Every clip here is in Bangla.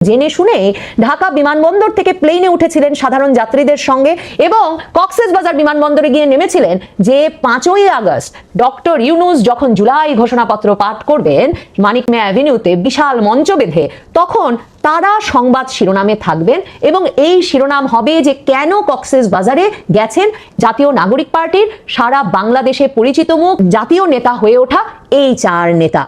জেনে শুনে ঢাকা বিমানবন্দর থেকে প্লেনে উঠেছিলেন সাধারণ যাত্রীদের সঙ্গে এবং কক্সেস বাজার বিমানবন্দরে গিয়ে নেমেছিলেন যে পাঁচই আগস্ট ডক্টর ইউনুস যখন জুলাই ঘোষণাপত্র পাঠ করবেন মানিক মেয়া অ্যাভিনিউতে বিশাল মঞ্চ বেঁধে তখন তারা সংবাদ শিরোনামে থাকবেন এবং এই শিরোনাম হবে যে কেন কক্সেস বাজারে গেছেন জাতীয় নাগরিক পার্টির সারা বাংলাদেশে পরিচিত মুখ জাতীয় নেতা হয়ে ওঠা এই চার নেতা।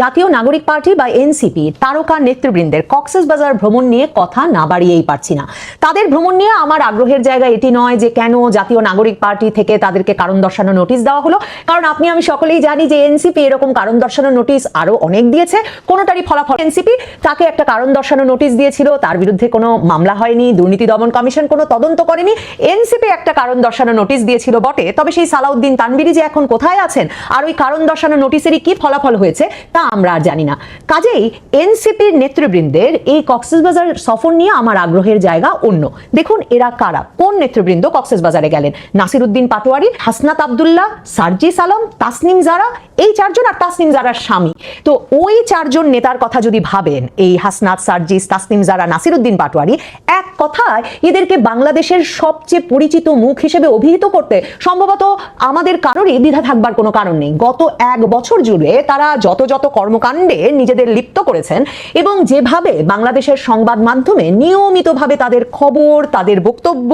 জাতীয় নাগরিক পার্টি বা এনসিপি, তারকা নেতৃবৃন্দের কক্সেস বাজার ভ্রমণ নিয়ে কথা না বাড়িয়েই পারছি না। তাদের ভ্রমণ নিয়ে আমার আগ্রহের জায়গা এটি নয় যে কেন জাতীয় নাগরিক পার্টি থেকে তাদেরকে কারণ দর্শানো নোটিশ দেওয়া হলো। কারণ আপনি, আমি সকলেই জানি যে এনসিপি এরকম কারণ দর্শানো নোটিশ আরও অনেক দিয়েছে। কোনোটারই ফলাফল এনসিপি তাকে একটা কারণ দর্শানো নোটিশ দিয়েছিল। তার বিরুদ্ধে কোনো মামলা হয়নি, দুর্নীতি দমন কমিশন কোনো তদন্ত করেনি। এনসিপি একটা কারণ দর্শানো নোটিশ দিয়েছিল বটে। তবে সেই সালাউদ্দিন তানবিরি যে এখন কোথায় আছেন, আর ওই কারণ দর্শানো নোটিশেরই কি ফলাফল হয়েছে, তা আমরা আর জানি না। কাজেই এনসিপির নেতৃবৃন্দের এই কক্সবাজার সফর নিয়ে আমার আগ্রহের জায়গা অন্য। দেখুন এরা কারা? কোন নেতৃবৃন্দ কক্সবাজারে গেলেন? নাসিরুদ্দিন পাটোয়ারি, হাসনাত আবদুল্লাহ, সার্জিস আলম, তাসনিম জারা? এই চারজন আর তাসনিম জারার স্বামী। তো ওই চারজন নেতার কথা যদি ভাবেন, এই হাসনাত, সার্জিস, তাসনিম জারা, নাসিরুদ্দিন পাটোয়ারি, এক কথায় এদেরকে বাংলাদেশের সবচেয়ে পরিচিত মুখ হিসেবে অভিহিত করতে সম্ভবত আমাদের কারোরই দ্বিধা থাকবার কোনো কারণ নেই। গত এক বছর জুড়ে তারা যত যত কর্মকাণ্ডে নিজেদের লিপ্ত করেছেন এবং যেভাবে বাংলাদেশের সংবাদ মাধ্যমে নিয়মিতভাবে তাদের খবর, তাদের বক্তব্য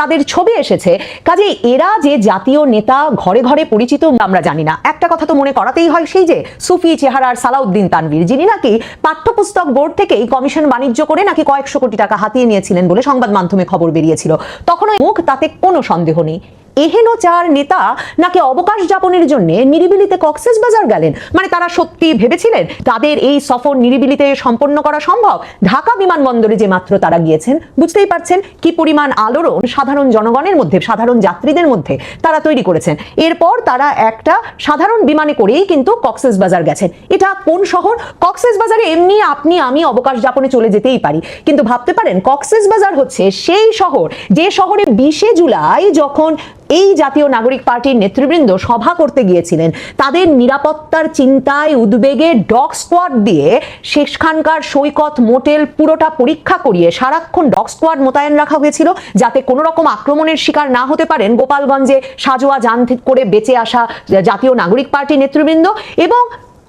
তাদের ছবি এসেছে কাজে এরা যে জাতীয় নেতা ঘরে ঘরে পরিচিত আমরা জানি না। একটা কথা তো মনে করাতেই হয় সেই যে সুফি চেহারার সালাউদ্দিন তানভীর, যিনি নাকি পাঠ্যপুস্তক বোর্ড থেকেই কমিশন বাণিজ্য করে নাকি কয়েকশো কোটি টাকা হাতিয়ে নিয়েছিলেন বলে সংবাদ মাধ্যমে খবর বেরিয়েছিল। তখন ওই মুখ তাতে কোনো সন্দেহ নেই। এহেন চার নেতা নাকি অবকাশ যাপনের জন্য নিরিবিলিতে কক্সেস বাজার গেলেন? মানে তারা সত্যি ভেবেছিলেন তাদের এই সফর নিরিবিলিতে সম্পন্ন করা সম্ভব? ঢাকা বিমানবন্দরে যে মাত্র তারা গিয়েছেন, বুঝতেই পারছেন কি পরিমাণ আলোড়ন সাধারণ জনগণের মধ্যে, সাধারণ যাত্রীদের মধ্যে তারা তৈরি করেছেন। এরপর তারা একটা সাধারণ বিমানে করেই কিন্তু কক্সেস বাজার গেছেন। এটা কোন শহর? কক্সেস বাজারে এমনি আপনি, আমি অবকাশ যাপনে চলে যেতেই পারি। কিন্তু ভাবতে পারেন, কক্সেস বাজার হচ্ছে সেই শহর, যে শহরে বিশে জুলাই যখন এই জাতীয় নাগরিক পার্টির নেতৃবৃন্দ সভা করতে গিয়েছিলেন। তাদের নিরাপত্তার চিন্তায় উদ্বেগে ডগ স্কোয়াড দিয়ে সেখানকার সৈকত মোটেল পুরোটা পরীক্ষা করিয়ে সারাক্ষণ ডগ স্কোয়াড মোতায়েন রাখা হয়েছিল, যাতে কোনো রকম আক্রমণের শিকার না হতে পারেন গোপালগঞ্জে সাজোয়া যান করে বেঁচে আসা জাতীয় নাগরিক পার্টি নেতৃবৃন্দ। এবং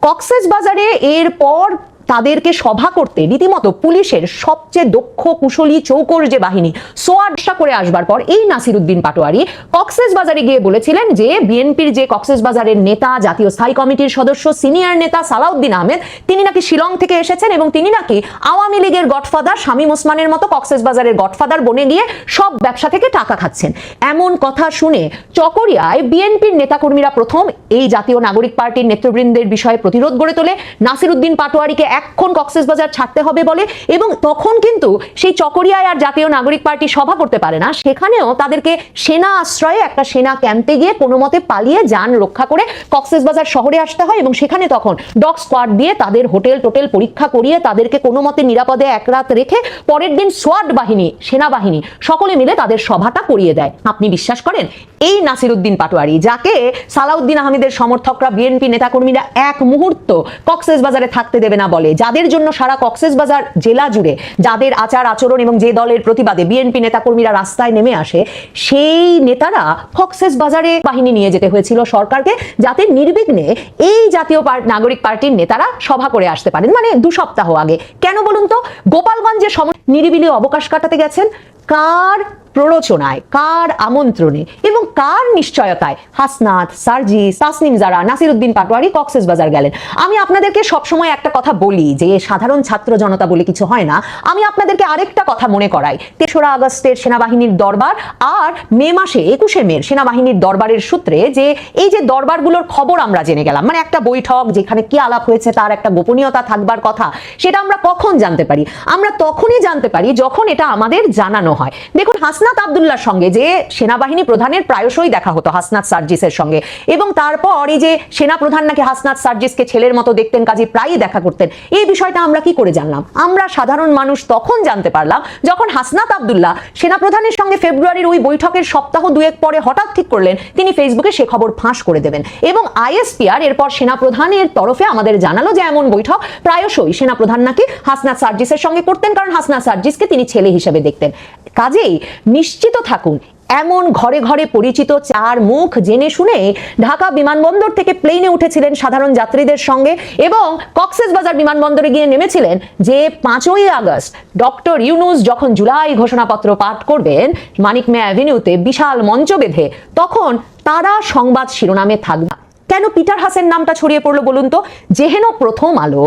কক্সেস বাজারে এরপর তাদেরকে সভা করতে রীতিমতো পুলিশের সবচেয়ে দক্ষ কুশলী চৌকর যে বাহিনী সোয়াডসা করে আসবার পর এই নাসিরুদ্দিন পাটোয়ারি কক্সেস বাজারে গিয়ে বলেছিলেন যে, বিএনপির যে কক্সেস বাজারের নেতা, জাতীয় স্থায়ী কমিটির সদস্য, সিনিয়র নেতা সালাউদ্দিন আহমেদ, তিনি নাকি শিলং থেকে এসেছেন এবং তিনি নাকি আওয়ামী লীগের গডফাদার শামীম ওসমানের মতো কক্সেস বাজারের গডফাদার বনে গিয়ে সব ব্যবসা থেকে টাকা খাচ্ছেন। এমন কথা শুনে চকরিয়ায় বিএনপির নেতাকর্মীরা প্রথম এই জাতীয় নাগরিক পার্টির নেতৃবৃন্দের বিষয়ে প্রতিরোধ গড়ে তোলে। নাসিরুদ্দিন পাটোয়ারিকে এক্ষণ কক্সেস বাজার ছাড়তে হবে বলে এবং তখন কিন্তু সেই চকরিয়ায় আর জাতীয় নাগরিক পার্টি সভা করতে পারে না। সেখানেও তাদেরকে সেনা আশ্রয়ে একটা সেনা ক্যাম্পে গিয়ে কোনো মতে পালিয়ে যান রক্ষা করে কক্সেস বাজার শহরে আসতে হয় এবং সেখানে তখন ডগ স্কোয়াড দিয়ে তাদের হোটেল টোটেল পরীক্ষা করিয়ে তাদেরকে কোনো মতে নিরাপদে এক রাত রেখে পরের দিন সোয়াড বাহিনী, সেনাবাহিনী সকলে মিলে তাদের সভাটা করিয়ে দেয়। আপনি বিশ্বাস করেন? এই নাসিরুদ্দিন পাটোয়ারি, যাকে সালাউদ্দিন আহমেদের সমর্থকরা বিএনপি নেতাকর্মীরা এক মুহূর্ত কক্সেস বাজারে থাকতে দেবে না বলে যাদের জন্য সারা কক্সেস বাজার জেলা জুড়ে যাদের আচার আচরণ এবং যে দলের প্রতিবাদে বিএনপি নেতাকর্মীরা রাস্তায় নেমে আসে, সেই নেতারা কক্সেস বাজারে বাহিনী নিয়ে যেতে হয়েছিল সরকারকে যাতে নির্বিঘ্নে এই জাতীয় নাগরিক পার্টির নেতারা সভা করে আসতে পারেন। মানে দু সপ্তাহ আগে। কেন বলুন তো? গোপালগঞ্জে সম নিরিবিলি অবকাশ কাটাতে গেছেন। কার প্ররোচনায়, কার আমন্ত্রণে এবং কার নিশ্চয়তায়? হাসনাত সার্জি তাসনিম জারা, নাসিরুদ্দিন পাটোয়ারি, কক্সেস বাজার গেলেন। আমি আপনাদেরকে সবসময় একটা কথা বলি যে, সাধারণ ছাত্র জনতা বলে কিছু হয় না। আমি আপনাদেরকে আরেকটা কথা মনে করাই। তেসরা আগস্টের সেনাবাহিনীর দরবার আর মে মাসে একুশে মের সেনাবাহিনীর দরবারের সূত্রে যে, এই যে দরবারগুলোর খবর আমরা জেনে গেলাম মানে একটা বৈঠক যেখানে কি আলাপ হয়েছে তার একটা গোপনীয়তা থাকবার কথা, সেটা আমরা কখন জানতে পারি? আমরা তখনই জানতে পারি যখন এটা আমাদের জানানো হয়। দেখুন, হাসনাত হাসনাত আবদুল্লার সঙ্গে, যে সেনাবাহিনী প্রধানের প্রায়শই দেখা হতো হাসনাত সার্জিসের সঙ্গে। এবং তারপর এই যে সেনা প্রধান নাকি হাসনাত সার্জিসকে ছেলের মতো দেখতেন, কাজে প্রায়ই দেখা করতেন, এই বিষয়টা আমরা কি করে জানলাম? আমরা সাধারণ মানুষ তখন জানতে পারলাম, যখন হাসনাত আবদুল্লাহ সেনাপ্রধানের সঙ্গে ফেব্রুয়ারির ওই বৈঠকের সপ্তাহ দুয়েক পরে হঠাৎ ঠিক করলেন, তিনি ফেসবুকে সে খবর ফাঁস করে দেবেন। এবং আইএসপিআর এরপর সেনাপ্রধানের তরফে আমাদের জানালো যে এমন বৈঠক প্রায়শই সেনাপ্রধান নাকি হাসনাত সার্জিসের সঙ্গে করতেন, কারণ হাসনাত সার্জিসকে তিনি ছেলে হিসেবে দেখতেন। কাজেই নিশ্চিত থাকুন, এমন ঘরে ঘরে পরিচিত চার মুখ জেনে শুনে ঢাকা বিমানবন্দর থেকে প্লেনে উঠেছিলেন সাধারণ যাত্রীদের সঙ্গে এবং কক্সেস বাজার বিমানবন্দরে গিয়ে নেমেছিলেন যে পাঁচই আগস্ট ডক্টর ইউনুস যখন জুলাই ঘোষণাপত্র পাঠ করবেন মানিক মে অ্যাভিনিউতে বিশাল মঞ্চ বেঁধে, তখন তারা সংবাদ শিরোনামে থাকবে। কেন পিটার হাসেন নামটা ছড়িয়ে পড়ল বলুন তো? যেহেন প্রথম আলো,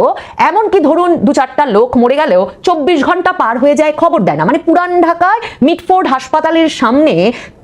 এমনকি ধরুন দু চারটা লোক মরে গেলেও চব্বিশ ঘণ্টা পার হয়ে যায়, খবর দেয় না। মানে পুরান ঢাকায় মিটফোর্ড হাসপাতালের সামনে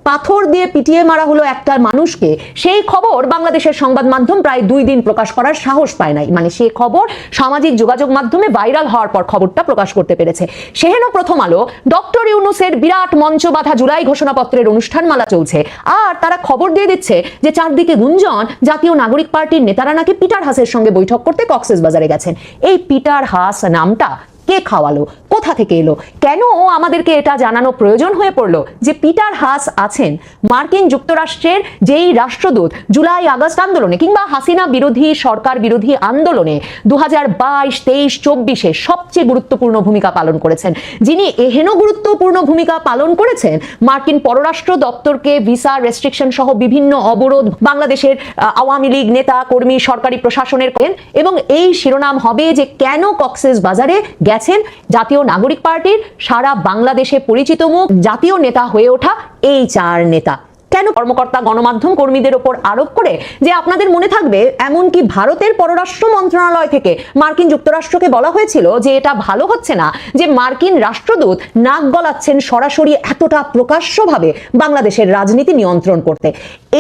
পাথর দিয়ে পিটিয়ে মারা হলো একটা মানুষকে। সেই খবর বাংলাদেশের সংবাদ মাধ্যম প্রায় দুই দিন প্রকাশ করার সাহস পায় নাই। মানে সেই খবর সামাজিক যোগাযোগ মাধ্যমে ভাইরাল হওয়ার পর খবরটা প্রকাশ করতে পেরেছে। সেহেন প্রথম আলো, ডক্টর ইউনুসের বিরাট মঞ্চ বাঁধা জুলাই ঘোষণাপত্রের অনুষ্ঠানমালা চলছে। আর তারা খবর দিয়ে দিচ্ছে যে চারদিকে গুঞ্জন, জাতীয় নাগরিক পার্টির নেতারা নাকি পিটার হাসের সঙ্গে বৈঠক করতে কক্সেস বাজারে গেছেন। এই পিটার হাস নামটা কে খাওয়ালো? কোথা থেকে এলো? কেন ও আমাদেরকে এটা জানানো প্রয়োজন হয়ে পড়ল যে পিটার হাস আছেন মার্কিন যুক্তরাষ্ট্রের যেই রাষ্ট্রদূত জুলাই আগস্ট আন্দোলনে কিংবা হাসিনা বিরোধী সরকার বিরোধী আন্দোলনে দু হাজার বাইশ, তেইশ, চব্বিশে সবচেয়ে গুরুত্বপূর্ণ ভূমিকা পালন করেছেন। যিনি এহেন গুরুত্বপূর্ণ ভূমিকা পালন করেছেন, মার্কিন পররাষ্ট্র দপ্তরকে ভিসা রেস্ট্রিকশন সহ বিভিন্ন অবরোধ বাংলাদেশের আওয়ামী লীগ নেতা, কর্মী, সরকারি প্রশাসনের করেন এবং এই শিরোনাম হবে যে কেন কক্সেস বাজারে গেছেন জাতীয় নাগরিক পার্টির সারা বাংলাদেশে পরিচিত মুখ জাতীয় নেতা হয়ে ওঠা এই চার নেতা। কেন কর্মকর্তা, গণমাধ্যম কর্মীদের ওপর আরোপ করে যে আপনাদের মনে থাকবে এমনকি ভারতের পররাষ্ট্র মন্ত্রণালয় থেকে মার্কিন যুক্তরাষ্ট্রকে বলা হয়েছিল যে এটা ভালো হচ্ছে না, যে মার্কিন রাষ্ট্রদূত নাক গলাচ্ছেন সরাসরি এতটা প্রকাশ্যভাবে বাংলাদেশের রাজনীতি নিয়ন্ত্রণ করতে।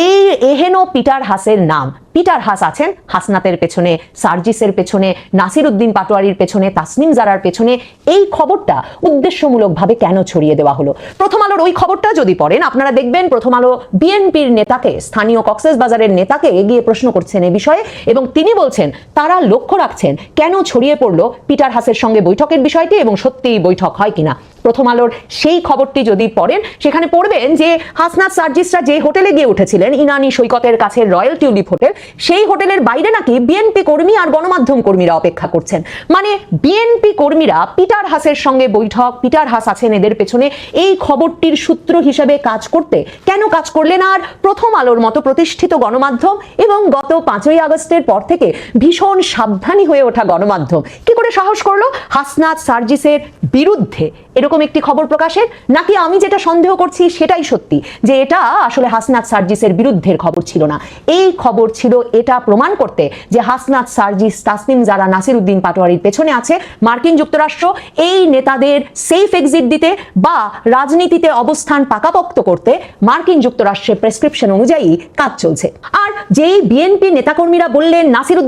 এই এহেন পিটার হাসের নাম পিটার হাস আছেন হাসনাতের পেছনে, সার্জিসের পেছনে নাসির উদ্দিন পাটোয়ারির পেছনে, তাসনিম জারার পেছনে। এই খবরটা উদ্দেশ্যমূলকভাবে কেন ছড়িয়ে দেওয়া হলো? প্রথম আলোর ওই খবরটা যদি পড়েন, আপনারা দেখবেন প্রথম আলো বিএনপির নেতাকে, স্থানীয় কক্সেস বাজারের নেতাকে এগিয়ে প্রশ্ন করছেন এ বিষয়ে এবং তিনি বলছেন, তারা লক্ষ্য রাখছেন কেন ছড়িয়ে পড়ল পিটার হাসের সঙ্গে বৈঠকের বিষয়টি এবং সত্যিই বৈঠক হয় কিনা। প্রথম আলোর সেই খবরটি যদি পড়েন, সেখানে পড়বেন যে হাসনাত সার্জিসরা যে হোটেলে গিয়ে উঠেছিলেন, ইনানি সৈকতের কাছে রয়্যাল টিউলিপ হোটেল, সেই হোটেলের বাইরে নাকি বিএনপি কর্মী আর গণমাধ্যম কর্মীরা অপেক্ষা করছেন। মানে বিএনপি কর্মীরা পিটার হাসের সঙ্গে বৈঠক, পিটার হাস আছেন এদের পেছনে, এই খবরটির সূত্র হিসেবে কাজ করতে কেন কাজ করলেন আর প্রথম আলোর মতো প্রতিষ্ঠিত গণমাধ্যম এবং গত পাঁচই আগস্টের পর থেকে ভীষণ সাবধানী হয়ে ওঠা গণমাধ্যম, কি করে সাহস করল? হাসনাত সার্জিসের বিরুদ্ধে, এরকম একটি খবর প্রকাশের? নাকি আমি যেটা সন্দেহ করছি সেটাই সত্যি, যে এটা আসলে হাসনাত সার্জিসের বিরুদ্ধের খবর ছিল না। এই খবর ছিল এটা প্রমাণ করতে যে হাসনাত সার্জিস, তাসনিম যারা নাসির উদ্দিন পাটোয়ারির পেছনে আছে, মার্কিন যুক্তরাষ্ট্র, এই নেতাদের সেফ এক্সিট দিতে বা রাজনীতিতে অবস্থান পাকাপোক্ত করতে মার্কিন যুক্তরাষ্ট্রের প্রেসক্রিপশন অনুযায়ী কাজ চলছে। আর যেই বিএনপি নেতাকর্মীরা বললেন নাসির